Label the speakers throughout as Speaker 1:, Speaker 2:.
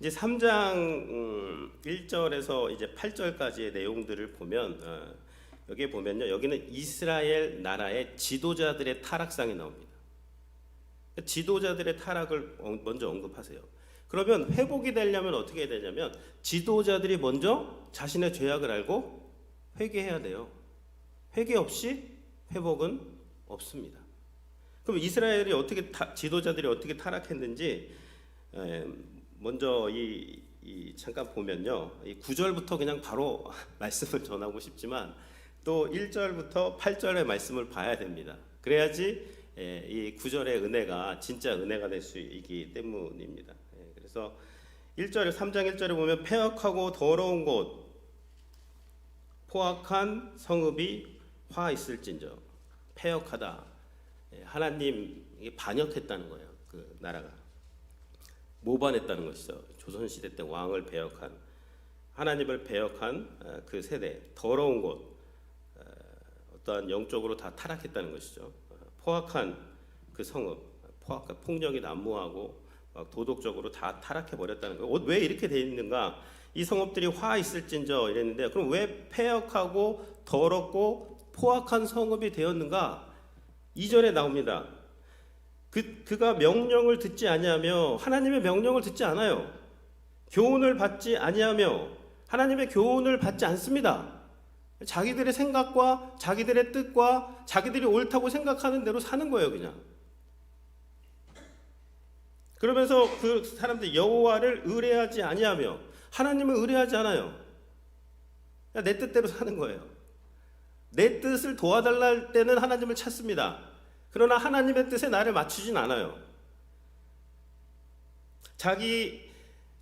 Speaker 1: 이제 3장 음, 1절에서 이제 8절까지의 내용들을 보면 어, 여기에 보면요. 여기는 이스라엘 나라의 지도자들의 타락상이 나옵니다. 지도자들의 타락을 어- 먼저 언급하세요. 그러면 회복이 되려면 어떻게 해야 되냐면 지도자들이 먼저 자신의 죄악을 알고 회개해야 돼요. 회개 없이 회복은 없습니다. 그럼 이스라엘이 어떻게 타- 지도자들이 어떻게 타락했는지 에, 먼저 이, 이 잠깐 보면요. 이 9절부터 그냥 바로 말씀을 전하고 싶지만 또 1절부터 8절의 말씀을 봐야 됩니다. 그래야지 에, 이 9절의 은혜가 진짜 은혜가 될 수 있기 때문입니다. 예, 그래서 1절 3장 1절에 보면 폐역하고 더러운 곳 포악한 성읍이 화 있을진저 폐역하다 예, 하나님이 반역했다는 거예요. 그 나라가 모반했다는 것이죠. 조선 시대 때 왕을 배역한 하나님을 배역한 어, 그 세대 더러운 곳 어, 어떠한 영적으로 다 타락했다는 것이죠. 어, 포악한 그 성읍 포악한 폭력이 난무하고 막 도덕적으로 다 타락해 버렸다는 거예요. 어, 왜 이렇게 돼 있는가? 이 성읍들이 화 있을진저 이랬는데 그럼 왜 폐역하고 더럽고 포악한 성읍이 되었는가? 2절에 나옵니다. 그 그가 명령을 듣지 아니하며 하나님의 명령을 듣지 않아요. 교훈을 받지 아니하며 하나님의 교훈을 받지 않습니다. 자기들의 생각과 자기들의 뜻과 자기들이 옳다고 생각하는 대로 사는 거예요, 그냥. 그러면서 그 사람들 여호와를 의뢰하지 아니하며 하나님을 의뢰하지 않아요. 내 뜻대로 사는 거예요. 내 뜻을 도와달라 할 때는 하나님을 찾습니다. 그러나 하나님의 뜻에 나를 맞추진 않아요. 자기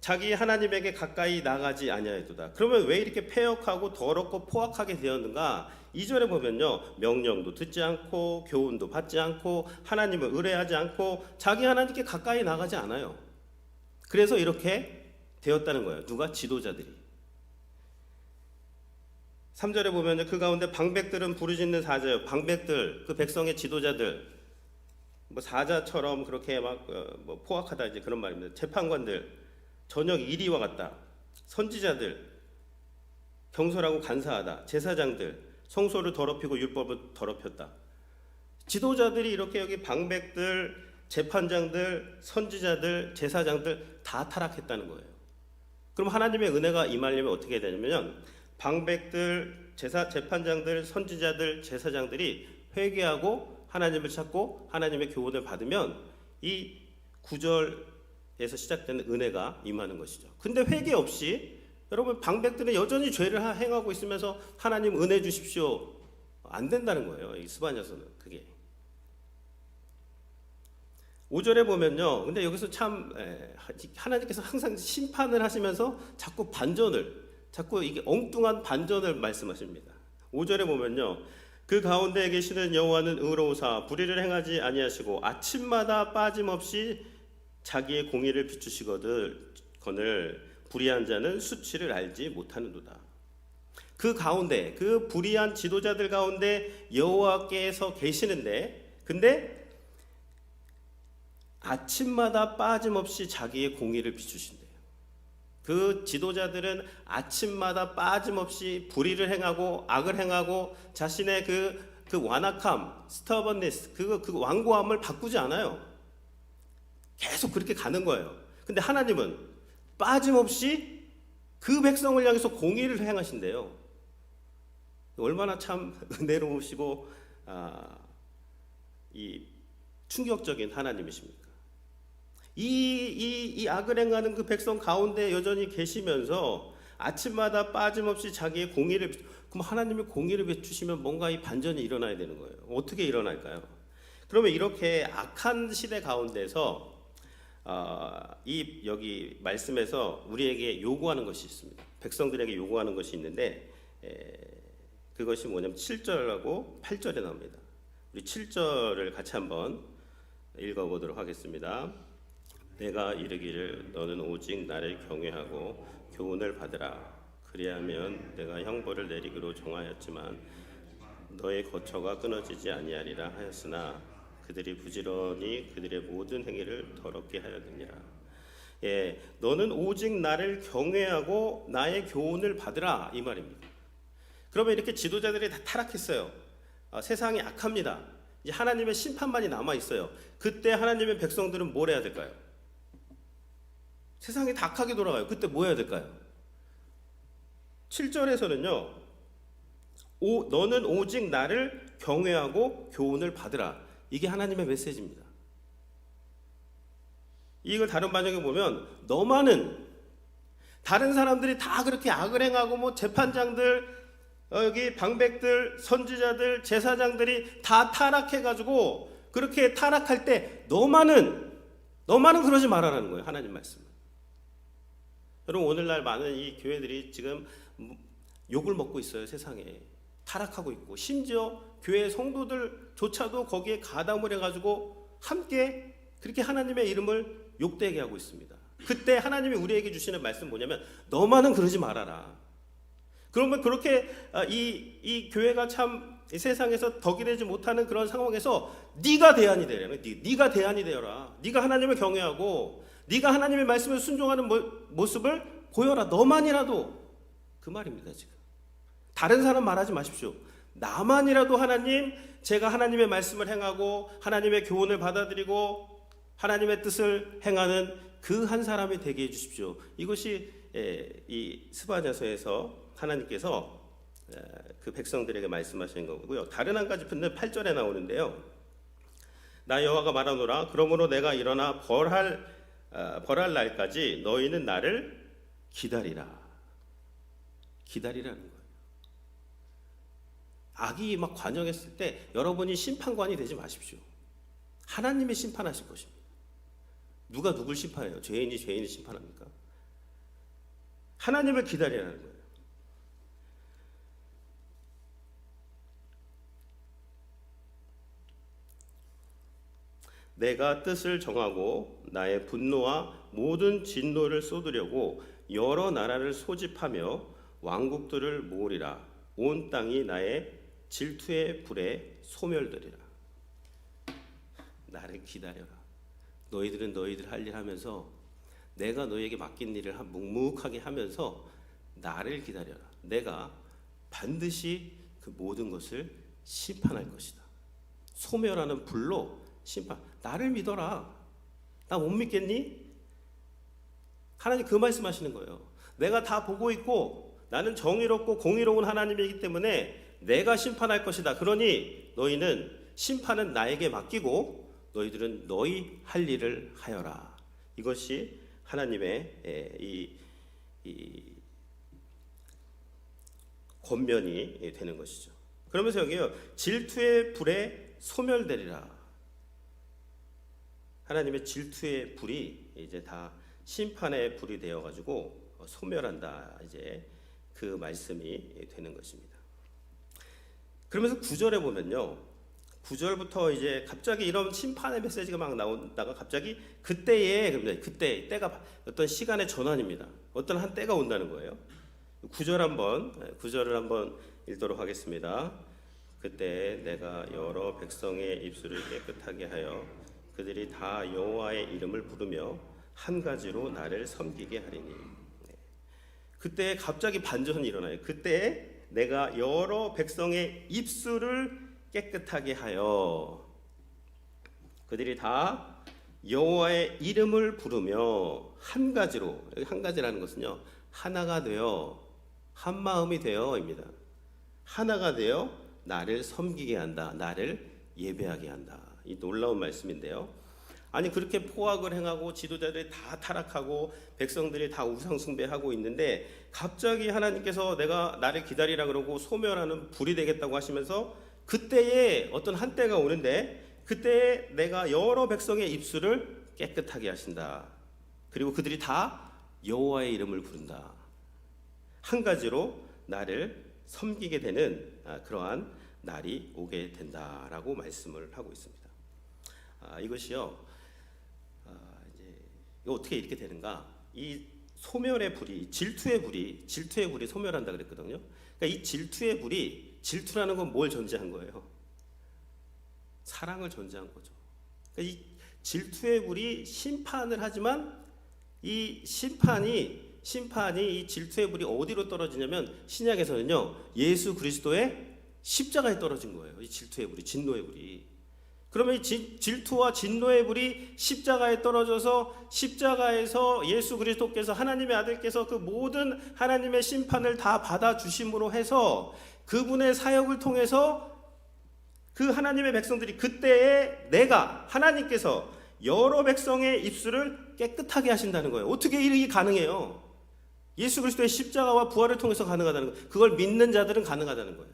Speaker 1: 자기 하나님에게 가까이 나가지 아니하였도다. 그러면 왜 이렇게 폐역하고 더럽고 포악하게 되었는가? 2절에 보면요. 명령도 듣지 않고 교훈도 받지 않고 하나님을 의뢰하지 않고 자기 하나님께 가까이 나가지 않아요. 그래서 이렇게 되었다는 거예요. 누가 지도자들이. 3절에 보면 그 가운데 방백들은 부르짖는 사자요. 방백들 그 백성의 지도자들 뭐 사자처럼 그렇게 막 뭐 포악하다 이제 그런 말입니다. 재판관들 저녁 이리와 같다. 선지자들 경솔하고 간사하다. 제사장들 성소를 더럽히고 율법을 더럽혔다. 지도자들이 이렇게 여기 방백들 재판장들 선지자들 제사장들 다 타락했다는 거예요. 그럼 하나님의 은혜가 임하려면 어떻게 되냐면 방백들 제사 재판장들 선지자들 제사장들이 회개하고 하나님을 찾고 하나님의 교훈을 받으면 이 구절에서 시작되는 은혜가 임하는 것이죠. 근데 회개 없이 여러분 방백들은 여전히 죄를 하- 행하고 있으면서 하나님 은혜 주십시오 안 된다는 거예요. 이 스바냐서는 그게 5절에 보면요. 근데 여기서 참 에, 하나님께서 항상 심판을 하시면서 자꾸 반전을 자꾸 이게 엉뚱한 반전을 말씀하십니다. 5절에 보면요. 그 가운데 계시는 여호와는 의로우사 불의를 행하지 아니하시고 아침마다 빠짐없이 자기의 공의를 비추시거늘 거늘 불의한 자는 수치를 알지 못하는도다. 그 가운데 그 불의한 지도자들 가운데 여호와께서 계시는데 근데 아침마다 빠짐없이 자기의 공의를 비추신대요. 그 지도자들은 아침마다 빠짐없이 불의를 행하고 악을 행하고 자신의 그, 그 완악함, 스터번니스, 그, 그 완고함을 바꾸지 않아요. 계속 그렇게 가는 거예요. 근데 하나님은 빠짐없이 그 백성을 향해서 공의를 행하신대요. 얼마나 참 은혜로우시고 아, 이 충격적인 하나님이십니까? 이, 이, 이 악을 행하는 그 백성 가운데 여전히 계시면서 아침마다 빠짐없이 자기의 공의를 그럼 하나님이 공의를 비추시면 뭔가 이 반전이 일어나야 되는 거예요. 어떻게 일어날까요? 그러면 이렇게 악한 시대 가운데서 아, 이 여기 말씀에서 우리에게 요구하는 것이 있습니다. 백성들에게 요구하는 것이 있는데 에, 그것이 뭐냐면 7절하고 8절에 나옵니다. 우리 7절을 같이 한번 읽어보도록 하겠습니다. 내가 이르기를 너는 오직 나를 경외하고 교훈을 받으라. 그리하면 내가 형벌을 내리기로 정하였지만 너의 거처가 끊어지지 아니하리라 하였으나 그들이 부지런히 그들의 모든 행위를 더럽게 하였느니라. 예, 너는 오직 나를 경외하고 나의 교훈을 받으라 이 말입니다. 그러면 이렇게 지도자들이 다 타락했어요. 아, 세상이 악합니다. 이제 하나님의 심판만이 남아 있어요. 그때 하나님의 백성들은 뭘 해야 될까요? 세상이 다 악하게 돌아가요. 그때 뭐 해야 될까요? 7절에서는요. 오, 너는 오직 나를 경외하고 교훈을 받으라. 이게 하나님의 메시지입니다. 이걸 다른 반역에 보면 너만은 다른 사람들이 다 그렇게 악을 행하고 뭐 재판장들 어, 여기 방백들 선지자들 제사장들이 다 타락해 가지고 그렇게 타락할 때 너만은 너만은 그러지 말아라는 거예요 하나님 말씀. 여러분 오늘날 많은 이 교회들이 지금 욕을 먹고 있어요 세상에 타락하고 있고 심지어 교회 성도들조차도 거기에 가담을 해가지고 함께 그렇게 하나님의 이름을 욕되게 하고 있습니다. 그때 하나님이 우리에게 주시는 말씀 뭐냐면 너만은 그러지 말아라. 그러면 그렇게 아, 이, 이 교회가 참 이 세상에서 덕이 되지 못하는 그런 상황에서 네가 대안이 되라는 네, 네가 대안이 되어라. 네가 하나님을 경외하고 네가 하나님의 말씀을 순종하는 모- 모습을 보여라. 너만이라도 그 말입니다 지금. 다른 사람 말하지 마십시오. 나만이라도 하나님, 제가 하나님의 말씀을 행하고 하나님의 교훈을 받아들이고 하나님의 뜻을 행하는 그 한 사람이 되게 해 주십시오. 이것이 에, 이 스바냐서에서 하나님께서 에, 그 백성들에게 말씀하시는 거고요. 다른 한 가지 분은 8절에 나오는데요. 나 여호와가 말하노라. 그러므로 내가 일어나 벌할 아, 벌할 날까지 너희는 나를 기다리라. 기다리라는 거예요. 악이 막 관영했을 때 여러분이 심판관이 되지 마십시오. 하나님이 심판하실 것입니다. 누가 누굴 심판해요? 죄인이 죄인을 심판합니까? 하나님을 기다리라는 거예요. 내가 뜻을 정하고 나의 분노와 모든 진노를 쏟으려고 여러 나라를 소집하며 왕국들을 모으리라. 온 땅이 나의 질투의 불에 소멸되리라. 나를 기다려라. 너희들은 너희들 할 일 하면서 내가 너희에게 맡긴 일을 한- 묵묵하게 하면서 나를 기다려라. 내가 반드시 그 모든 것을 심판할 것이다. 소멸하는 불로 심판 나를 믿어라 나 못 믿겠니? 하나님 그 말씀하시는 거예요. 내가 다 보고 있고 나는 정의롭고 공의로운 하나님이기 때문에 내가 심판할 것이다. 그러니 너희는 심판은 나에게 맡기고 너희들은 너희 할 일을 하여라. 이것이 하나님의 에, 이, 이 권면이 되는 것이죠. 그러면서 여기요 질투의 불에 소멸되리라. 하나님의 질투의 불이 이제 다 심판의 불이 되어 가지고 소멸한다. 이제 그 말씀이 되는 것입니다. 그러면서 구절에 보면요. 9절부터 이제 갑자기 이런 심판의 메시지가 막 나온다가 갑자기 그때에 그럽니다. 그때 때가 어떤 시간의 전환입니다. 어떤 한 때가 온다는 거예요. 9절 한번 9절을 한번 읽도록 하겠습니다. 그때 내가 여러 백성의 입술을 깨끗하게 하여 그들이 다 여호와의 이름을 부르며 한 가지로 나를 섬기게 하리니. 네. 그때 갑자기 반전이 일어나요. 그때 내가 여러 백성의 입술을 깨끗하게 하여 그들이 다 여호와의 이름을 부르며 한 가지로 한 가지라는 것은요 하나가 되어 한 마음이 되어입니다. 하나가 되어 나를 섬기게 한다. 나를 예배하게 한다. 이 놀라운 말씀인데요. 아니 그렇게 포악을 행하고 지도자들이 다 타락하고 백성들이 다 우상 숭배하고 있는데 갑자기 하나님께서 내가 나를 기다리라 그러고 소멸하는 불이 되겠다고 하시면서 그때에 어떤 한때가 오는데 그때에 내가 여러 백성의 입술을 깨끗하게 하신다. 그리고 그들이 다 여호와의 이름을 부른다. 한 가지로 나를 섬기게 되는 아, 그러한 날이 오게 된다라고 말씀을 하고 있습니다. 아, 이것이요. 아, 이제 이거 어떻게 이렇게 되는가? 이 소멸의 불이 질투의 불이 질투의 불이 소멸한다 그랬거든요. 그러니까 이 질투의 불이 질투라는 건 뭘 전제한 거예요? 사랑을 전제한 거죠. 그러니까 이 질투의 불이 심판을 하지만 이 심판이 심판이 이 질투의 불이 어디로 떨어지냐면 신약에서는요 예수 그리스도의 십자가에 떨어진 거예요. 이 질투의 불이 진노의 불이. 그러면 이 지- 질투와 진노의 불이 십자가에 떨어져서 십자가에서 예수 그리스도께서 하나님의 아들께서 그 모든 하나님의 심판을 다 받아 주심으로 해서 그분의 사역을 통해서 그 하나님의 백성들이 그때에 내가 하나님께서 여러 백성의 입술을 깨끗하게 하신다는 거예요. 어떻게 이게 가능해요? 예수 그리스도의 십자가와 부활을 통해서 가능하다는 거예요. 그걸 믿는 자들은 가능하다는 거예요.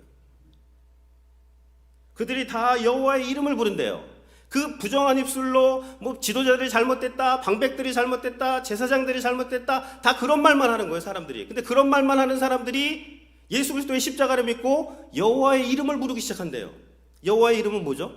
Speaker 1: 그들이 다 여호와의 이름을 부른대요. 그 부정한 입술로 뭐 지도자들이 잘못됐다, 방백들이 잘못됐다, 제사장들이 잘못됐다, 다 그런 말만 하는 거예요, 사람들이. 근데 그런 말만 하는 사람들이 예수 그리스도의 십자가를 믿고 여호와의 이름을 부르기 시작한대요. 여호와의 이름은 뭐죠?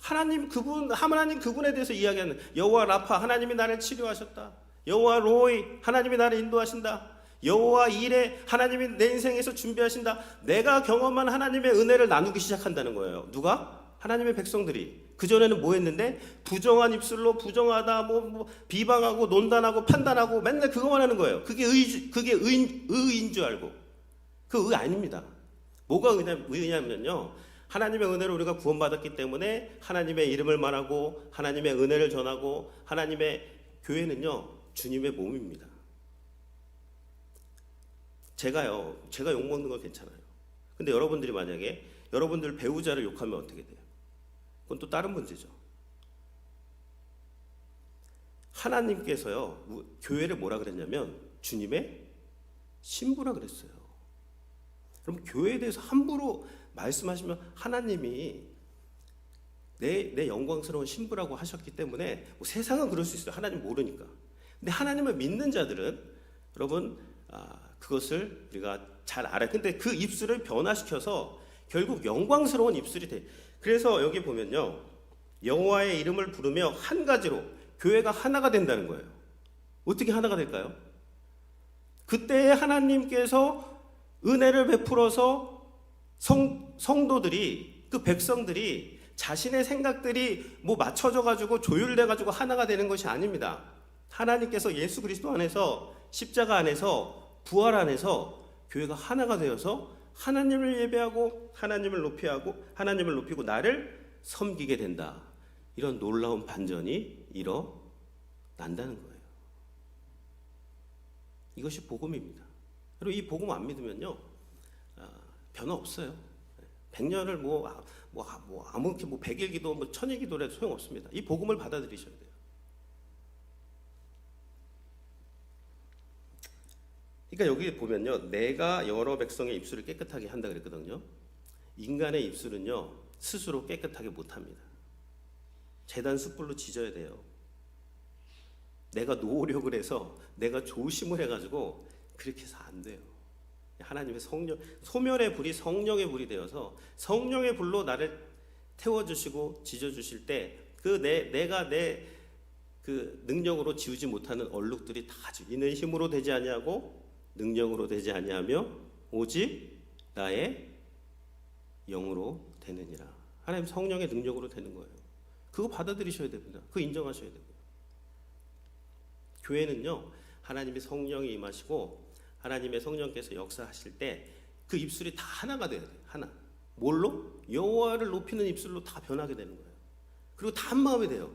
Speaker 1: 하나님 그분 하나님 그분에 대해서 이야기하는 여호와 라파 하나님이 나를 치료하셨다. 여호와 로이 하나님이 나를 인도하신다. 여호와 이레 하나님이 내 인생에서 준비하신다. 내가 경험한 하나님의 은혜를 나누기 시작한다는 거예요. 누가? 하나님의 백성들이. 그 전에는 뭐 했는데 부정한 입술로 부정하다 뭐, 뭐 비방하고 논단하고 판단하고 맨날 그거만 하는 거예요. 그게 의 그게 의인, 의인 줄 알고 그 의 아닙니다. 뭐가 의냐, 의냐면요. 하나님의 은혜로 우리가 구원받았기 때문에 하나님의 이름을 말하고 하나님의 은혜를 전하고 하나님의 교회는요 주님의 몸입니다. 제가요 제가 욕 먹는 건 괜찮아요. 근데 여러분들이 만약에 여러분들 배우자를 욕하면 어떻게 돼요? 그건 또 다른 문제죠. 하나님께서요 우- 교회를 뭐라 그랬냐면 주님의 신부라 그랬어요. 그럼 교회에 대해서 함부로 말씀하시면 하나님이 내, 내 영광스러운 신부라고 하셨기 때문에 뭐 세상은 그럴 수 있어요. 하나님 모르니까. 근데 하나님을 믿는 자들은 여러분 아, 그것을 우리가 잘 알아요. 근데 그 입술을 변화시켜서 결국 영광스러운 입술이 돼. 그래서 여기 보면요. 여호와의 이름을 부르며 한 가지로 교회가 하나가 된다는 거예요. 어떻게 하나가 될까요? 그때 하나님께서 은혜를 베풀어서 성, 성도들이 그 백성들이 자신의 생각들이 뭐 맞춰져 가지고 조율돼 가지고 하나가 되는 것이 아닙니다. 하나님께서 예수 그리스도 안에서 십자가 안에서 부활 안에서 교회가 하나가 되어서 하나님을 예배하고 하나님을 높이하고 하나님을 높이고 나를 섬기게 된다. 이런 놀라운 반전이 일어난다는 거예요. 이것이 복음입니다. 그리고 이 복음 안 믿으면요 아, 변화 없어요. 백년을 뭐, 아, 뭐, 아, 뭐 아무 뭐 백일 기도 뭐 천일 기도라도 소용 없습니다. 이 복음을 받아들이셔야 돼요. 그러니까 여기 보면요, 내가 여러 백성의 입술을 깨끗하게 한다 그랬거든요. 인간의 입술은요 스스로 깨끗하게 못 합니다. 재단 숯불로 지져야 돼요. 내가 노력을 해서 내가 조심을 해 가지고 그렇게 해서 안 돼요. 하나님의 성령 소멸의 불이 성령의 불이 되어서 성령의 불로 나를 태워 주시고 지져 주실 때 그 내 내가 내 그 능력으로 지우지 못하는 얼룩들이 다 지. 이는 힘으로 되지 아니하고 능력으로 되지 아니하며 오직 나의 영으로 되느니라. 하나님 성령의 능력으로 되는 거예요. 그거 받아들이셔야 됩니다. 그거 인정하셔야 되고요. 교회는요 하나님의 성령이 임하시고 하나님의 성령께서 역사하실 때 그 입술이 다 하나가 돼야 돼요. 하나. 뭘로? 여호와를 높이는 입술로 다 변하게 되는 거예요. 그리고 다 한 마음이 돼요.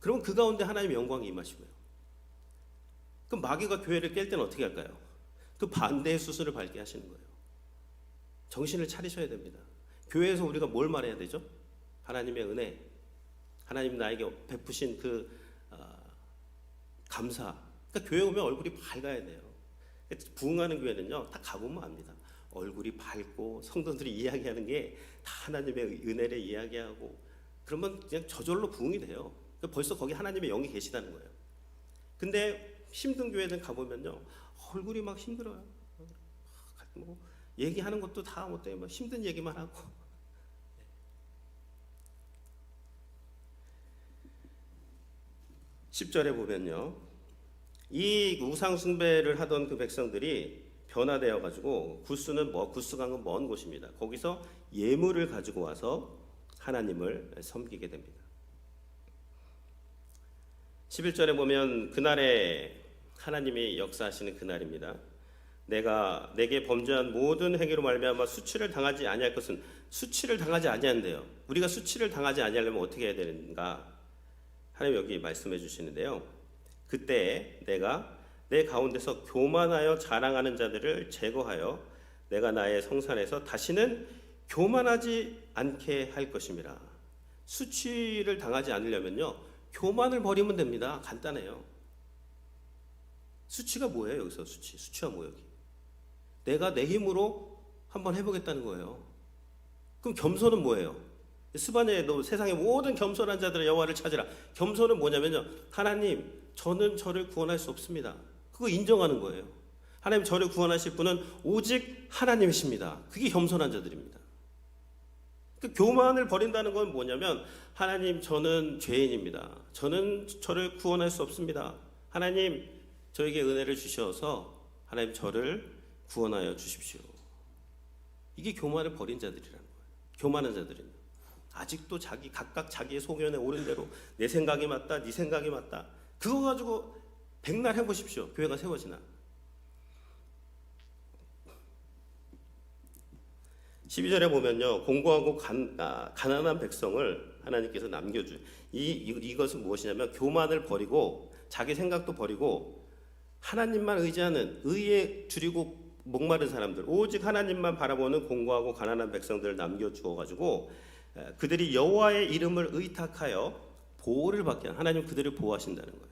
Speaker 1: 그러면 그 가운데 하나님의 영광이 임하시고요. 그럼 마귀가 교회를 깰 때는 어떻게 할까요? 그 반대의 수순을 밟게 하시는 거예요. 정신을 차리셔야 됩니다. 교회에서 우리가 뭘 말해야 되죠? 하나님의 은혜, 하나님 나에게 베푸신 그 아, 감사. 그러니까 교회 오면 얼굴이 밝아야 돼요. 부흥하는 교회는요, 다 가보면 압니다. 얼굴이 밝고 성도들이 이야기하는 게 다 하나님의 은혜를 이야기하고 그러면 그냥 저절로 부흥이 돼요. 그러니까 벌써 거기 하나님의 영이 계시다는 거예요. 근데 힘든 교회는 가보면요, 얼굴이 막 힘들어요. 뭐 얘기하는 것도 다 못해, 뭐 힘든 얘기만 하고. 10절에 보면요. 이 우상 숭배를 하던 그 백성들이 변화되어 가지고 구스는 뭐 구스강은 먼 곳입니다. 거기서 예물을 가지고 와서 하나님을 섬기게 됩니다. 11절에 보면 그날에 하나님이 역사하시는 그날입니다. 내가 내게 범죄한 모든 행위로 말미암아 수치를 당하지 아니할 것은 수치를 당하지 아니한대요. 우리가 수치를 당하지 아니하려면 어떻게 해야 되는가? 하나님 여기 말씀해 주시는데요. 그때 내가 내 가운데서 교만하여 자랑하는 자들을 제거하여 내가 나의 성산에서 다시는 교만하지 않게 할 것임이라. 수치를 당하지 않으려면요. 교만을 버리면 됩니다. 간단해요. 수치가 뭐예요? 여기서 수치. 수치가 뭐예요? 여기? 내가 내 힘으로 한번 해보겠다는 거예요. 그럼 겸손은 뭐예요? 스바냐에 너 세상의 모든 겸손한 자들의 여호와를 찾으라. 겸손은 뭐냐면요. 하나님, 저는 저를 구원할 수 없습니다. 그거 인정하는 거예요. 하나님 저를 구원하실 분은 오직 하나님이십니다. 그게 겸손한 자들입니다. 그 교만을 버린다는 건 뭐냐면 하나님 저는 죄인입니다. 저는 저를 구원할 수 없습니다. 하나님 저에게 은혜를 주셔서 하나님 저를 구원하여 주십시오. 이게 교만을 버린 자들이라는 거예요. 교만한 자들은 아직도 자기 각각 자기의 소견에 옳은 대로 내 생각이 맞다, 네 생각이 맞다. 그거 가지고 백날 해보십시오. 교회가 세워지나. 12절에 보면요. 공고하고 간, 아, 가난한 백성을 하나님께서 남겨주. 이, 이, 이것은 무엇이냐면 교만을 버리고 자기 생각도 버리고 하나님만 의지하는 의에 줄이고 목마른 사람들 오직 하나님만 바라보는 공고하고 가난한 백성들을 남겨 주어 가지고 그들이 여호와의 이름을 의탁하여 보호를 받게 하는 하나님 그들을 보호하신다는 거예요.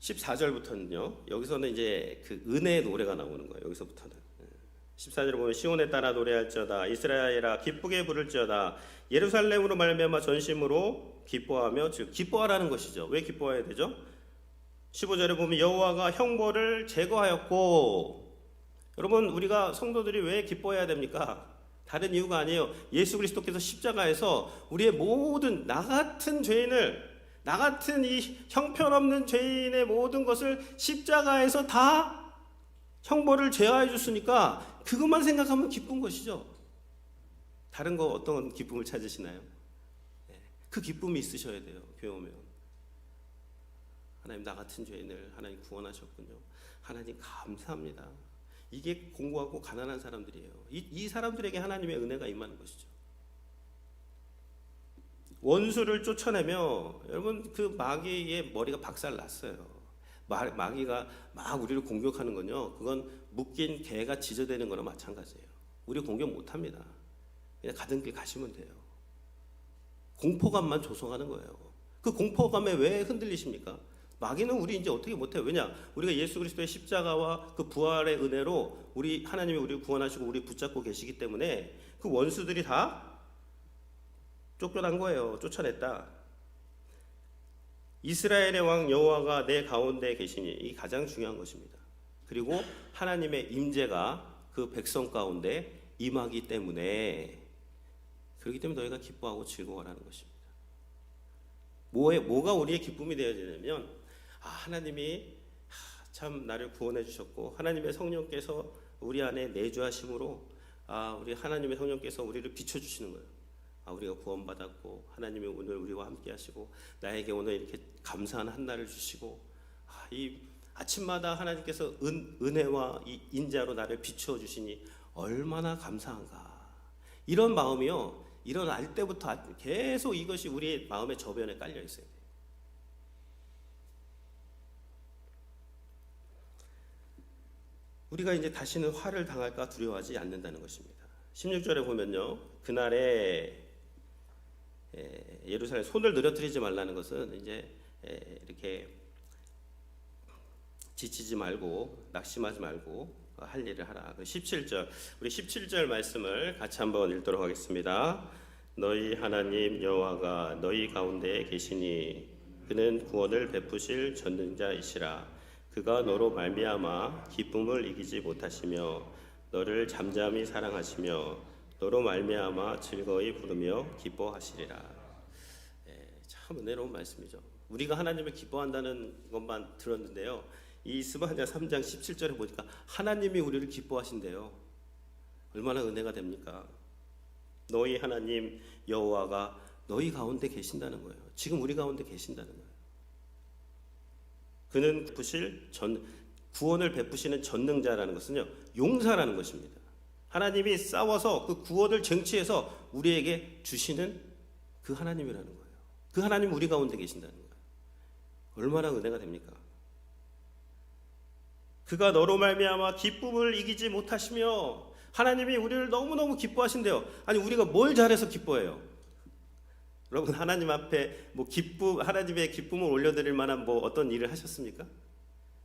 Speaker 1: 14절부터는요. 여기서는 이제 그 은혜의 노래가 나오는 거예요. 여기서부터는. 14절에 보면 시온에 따라 노래할지어다 이스라엘아 기쁘게 부를지어다 예루살렘으로 말미암아 전심으로 기뻐하며 즉 기뻐하라는 것이죠. 왜 기뻐해야 되죠? 15절에 보면 여호와가 형벌을 제거하였고 여러분 우리가 성도들이 왜 기뻐해야 됩니까? 다른 이유가 아니에요. 예수 그리스도께서 십자가에서 우리의 모든 나 같은 죄인을 나 같은 이 형편없는 죄인의 모든 것을 십자가에서 다 형벌을 제어해 줬으니까 그것만 생각하면 기쁜 것이죠. 다른 거 어떤 기쁨을 찾으시나요? 그 기쁨이 있으셔야 돼요. 교회 오면. 하나님 나 같은 죄인을 하나님 구원하셨군요. 하나님 감사합니다. 이게 공고하고 가난한 사람들이에요. 이, 이 사람들에게 하나님의 은혜가 임하는 것이죠. 원수를 쫓아내며 여러분 그 마귀의 머리가 박살 났어요. 마, 마귀가 막 우리를 공격하는 건요. 그건 묶인 개가 지저대는 거나 마찬가지예요. 우리 공격 못 합니다. 그냥 가던 길 가시면 돼요. 공포감만 조성하는 거예요. 그 공포감에 왜 흔들리십니까? 마귀는 우리 이제 어떻게 못해요. 왜냐? 우리가 예수 그리스도의 십자가와 그 부활의 은혜로 우리 하나님이 우리를 구원하시고 우리 붙잡고 계시기 때문에 그 원수들이 다 쫓겨난 거예요. 쫓아냈다. 이스라엘의 왕 여호와가 내 가운데 계시니 이 가장 중요한 것입니다. 그리고 하나님의 임재가 그 백성 가운데 임하기 때문에 그렇기 때문에 너희가 기뻐하고 즐거워하는 것입니다. 뭐에 뭐가 우리의 기쁨이 되어야 되냐면 아, 하나님이 참 나를 구원해 주셨고 하나님의 성령께서 우리 안에 내주하심으로 아, 우리 하나님의 성령께서 우리를 비춰 주시는 거예요. 아, 우리가 구원받았고 하나님이 오늘 우리와 함께 하시고 나에게 오늘 이렇게 감사한 한 날을 주시고 아, 이 아침마다 하나님께서 은, 은혜와 이 인자로 나를 비추어 주시니 얼마나 감사한가 이런 마음이요 일어날 때부터 계속 이것이 우리의 마음의 저변에 깔려 있어요. 우리가 이제 다시는 화를 당할까 두려워하지 않는다는 것입니다. 16절에 보면요. 그날에 예루살렘 손을 늘어뜨리지 말라는 것은 이제 이렇게 지치지 말고 낙심하지 말고 할 일을 하라. 17절 우리 17절 말씀을 같이 한번 읽도록 하겠습니다. 너희 하나님 여호와가 너희 가운데 계시니 그는 구원을 베푸실 전능자이시라. 그가 너로 말미암아 기쁨을 이기지 못하시며 너를 잠잠히 사랑하시며 너로 말미암아 즐거이 부르며 기뻐하시리라. 예, 참 은혜로운 말씀이죠. 우리가 하나님을 기뻐한다는 것만 들었는데요. 이 스바냐 3장 17절에 보니까 하나님이 우리를 기뻐하신대요. 얼마나 은혜가 됩니까? 너희 하나님 여호와가 너희 가운데 계신다는 거예요. 지금 우리 가운데 계신다는 거예요. 그는 베푸실 전 구원을 베푸시는 전능자라는 것은요 용사라는 것입니다. 하나님이 싸워서 그 구원을 쟁취해서 우리에게 주시는 그 하나님이라는 거예요. 그 하나님 우리 가운데 계신다는 거예요. 얼마나 은혜가 됩니까? 그가 너로 말미암아 기쁨을 이기지 못하시며 하나님이 우리를 너무너무 기뻐하신대요. 아니 우리가 뭘 잘해서 기뻐해요? 여러분 하나님 앞에 뭐 기쁨 하나님의 기쁨을 올려드릴 만한 뭐 어떤 일을 하셨습니까?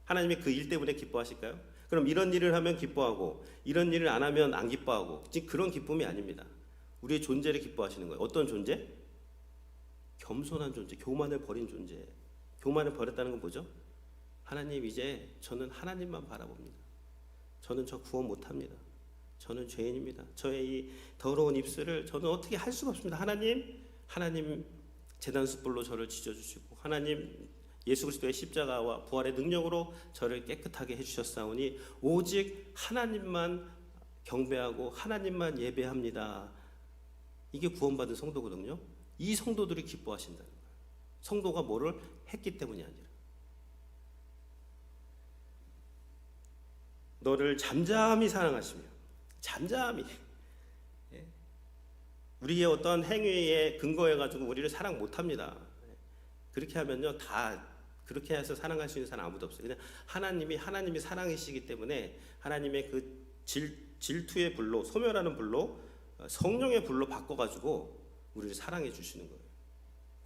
Speaker 1: 하나님이 그 일 때문에 기뻐하실까요? 그럼 이런 일을 하면 기뻐하고 이런 일을 안 하면 안 기뻐하고 그런 기쁨이 아닙니다. 우리의 존재를 기뻐하시는 거예요. 어떤 존재? 겸손한 존재, 교만을 버린 존재. 교만을 버렸다는 건 뭐죠? 하나님 이제 저는 하나님만 바라봅니다. 저는 저 구원 못합니다. 저는 죄인입니다. 저의 이 더러운 입술을 저는 어떻게 할 수가 없습니다. 하나님, 하나님 재단 숯불로 저를 지져주시고 하나님 예수 그리스도의 십자가와 부활의 능력으로 저를 깨끗하게 해주셨사오니 오직 하나님만 경배하고 하나님만 예배합니다. 이게 구원받은 성도거든요. 이 성도들이 기뻐하신다는 거예요. 성도가 뭐를 했기 때문이 아니라 너를 잠잠히 사랑하시며 잠잠히 예. 우리의 어떤 행위에 근거해 가지고 우리를 사랑 못합니다. 예. 그렇게 하면요 다 그렇게 해서 사랑할 수 있는 사람 아무도 없어요. 그냥 하나님이 하나님이 사랑이시기 때문에 하나님의 그 질, 질투의 불로 소멸하는 불로 어, 성령의 불로 바꿔가지고 우리를 사랑해 주시는 거예요.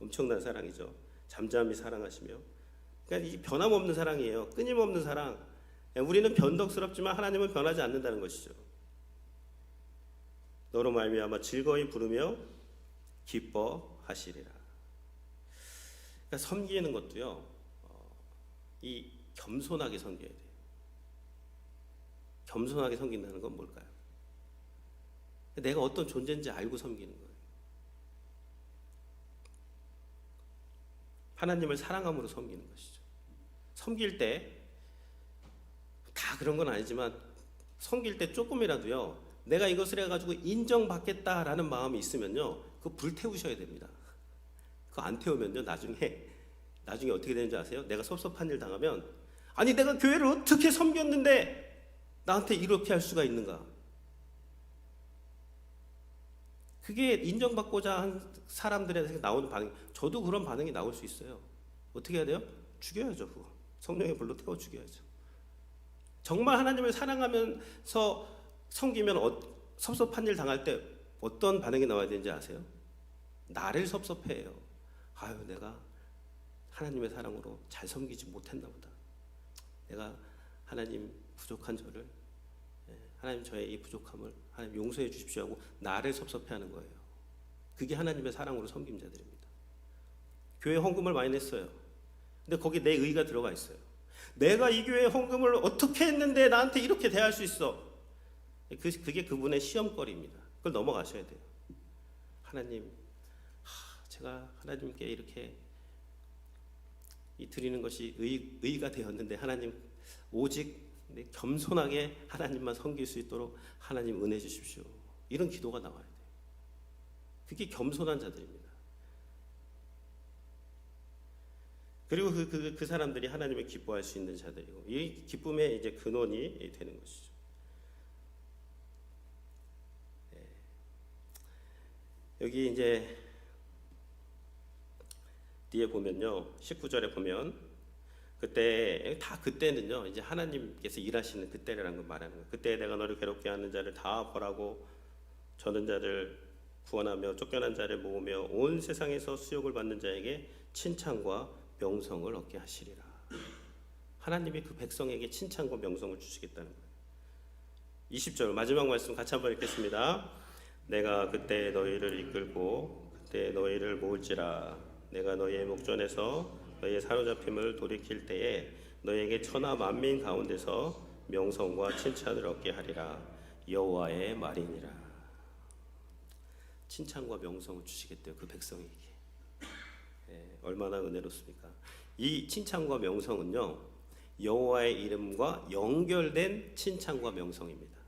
Speaker 1: 엄청난 사랑이죠. 잠잠히 사랑하시며. 그러니까 이 변함없는 사랑이에요. 끊임없는 사랑. 예, 우리는 변덕스럽지만 하나님은 변하지 않는다는 것이죠. 너로 말미암아 즐거이 부르며 기뻐하시리라. 그러니까 섬기는 것도요. 어, 이 겸손하게 섬겨야 돼요. 겸손하게 섬긴다는 건 뭘까요? 내가 어떤 존재인지 알고 섬기는 거예요. 하나님을 사랑함으로 섬기는 것이죠. 섬길 때 다 그런 건 아니지만 섬길 때 조금이라도요. 내가 이것을 해가지고 인정받겠다라는 마음이 있으면요. 그거 불 태우셔야 됩니다. 그거 안 태우면요. 나중에 나중에 어떻게 되는지 아세요? 내가 섭섭한 일 당하면 아니 내가 교회를 어떻게 섬겼는데 나한테 이렇게 할 수가 있는가? 그게 인정받고자 한 사람들에서 나오는 반응. 저도 그런 반응이 나올 수 있어요. 어떻게 해야 돼요? 죽여야죠. 그거. 성령의 불로 태워 죽여야죠. 정말 하나님을 사랑하면서 섬기면 어, 섭섭한 일 당할 때 어떤 반응이 나와야 되는지 아세요? 나를 섭섭해해요. 아유 내가 하나님의 사랑으로 잘 섬기지 못했나 보다. 내가 하나님 부족한 저를 예, 하나님 저의 이 부족함을 하나님 용서해 주십시오 하고 나를 섭섭해하는 거예요. 그게 하나님의 사랑으로 섬김 자들입니다. 교회 헌금을 많이 냈어요. 근데 거기 내 의가 들어가 있어요. 내가 이 교회 헌금을 어떻게 했는데 나한테 이렇게 대할 수 있어? 그, 그게 그분의 시험거리입니다. 그걸 넘어가셔야 돼요. 하나님, 하, 제가 하나님께 이렇게 이 드리는 것이 의, 의가 되었는데 하나님 오직 내 겸손하게 하나님만 섬길 수 있도록 하나님 은혜 주십시오. 이런 기도가 나와야 돼요. 그게 겸손한 자들입니다. 그리고 그, 그, 그 사람들이 하나님을 기뻐할 수 있는 자들이고 이 기쁨의 이제 근원이 되는 것이죠. 네. 여기 이제 뒤에 보면요. 19절에 보면 그때 다 그때는요. 이제 하나님께서 일하시는 그때라는 걸 말하는 거예요. 그때 내가 너를 괴롭게 하는 자를 다 벌하고 저는 자를 구원하며 쫓겨난 자를 모으며 온 세상에서 수욕을 받는 자에게 칭찬과 명성을 얻게 하시리라. 하나님이 그 백성에게 칭찬과 명성을 주시겠다는 거예요. 20절 마지막 말씀 같이 한번 읽겠습니다. 내가 그때 너희를 이끌고 그때 너희를 모을지라 내가 너희의 목전에서 너희의 사로잡힘을 돌이킬 때에 너희에게 천하 만민 가운데서 명성과 칭찬을 얻게 하리라 여호와의 말이니라. 칭찬과 명성을 주시겠대요 그 백성에게. 예, 얼마나 은혜롭습니까? 이 칭찬과 명성은요 여호와의 이름과 연결된 칭찬과 명성입니다.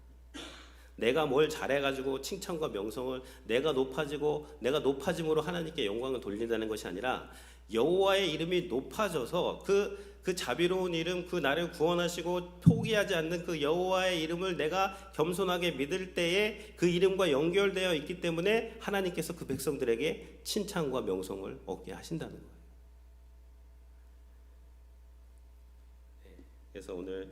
Speaker 1: 내가 뭘 잘해가지고 칭찬과 명성을 내가 높아지고 내가 높아짐으로 하나님께 영광을 돌린다는 것이 아니라 여호와의 이름이 높아져서 그, 그 자비로운 이름, 그 나를 구원하시고 포기하지 않는 그 여호와의 이름을 내가 겸손하게 믿을 때에 그 이름과 연결되어 있기 때문에 하나님께서 그 백성들에게 칭찬과 명성을 얻게 하신다는 거예요. 네, 그래서 오늘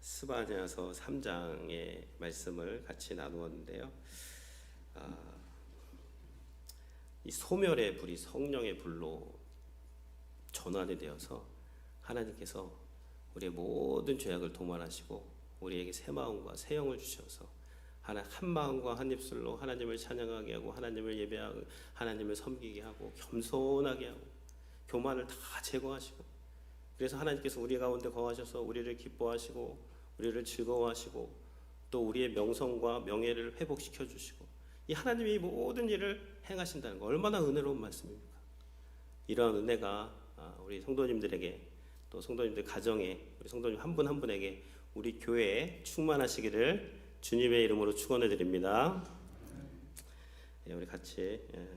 Speaker 1: 스바냐서 3장의 말씀을 같이 나누었는데요. 아, 이 소멸의 불이 성령의 불로 전환이 되어서 하나님께서 우리의 모든 죄악을 도말하시고 우리에게 새 마음과 새 영을 주셔서 하나 한 마음과 한 입술로 하나님을 찬양하게 하고 하나님을 예배하고 하나님을 섬기게 하고 겸손하게 하고 교만을 다 제거하시고 그래서 하나님께서 우리 가운데 거하셔서 우리를 기뻐하시고 우리를 즐거워하시고 또 우리의 명성과 명예를 회복시켜 주시고 이 하나님이 이 모든 일을 행하신다는 거 얼마나 은혜로운 말씀입니까? 이러한 은혜가 아, 우리 성도님들에게 또 성도님들 가정에 우리 성도님 한분한 분에게 우리 교회에 충만하시기를 주님의 이름으로 축원해 드립니다. 예, 우리 같이 예.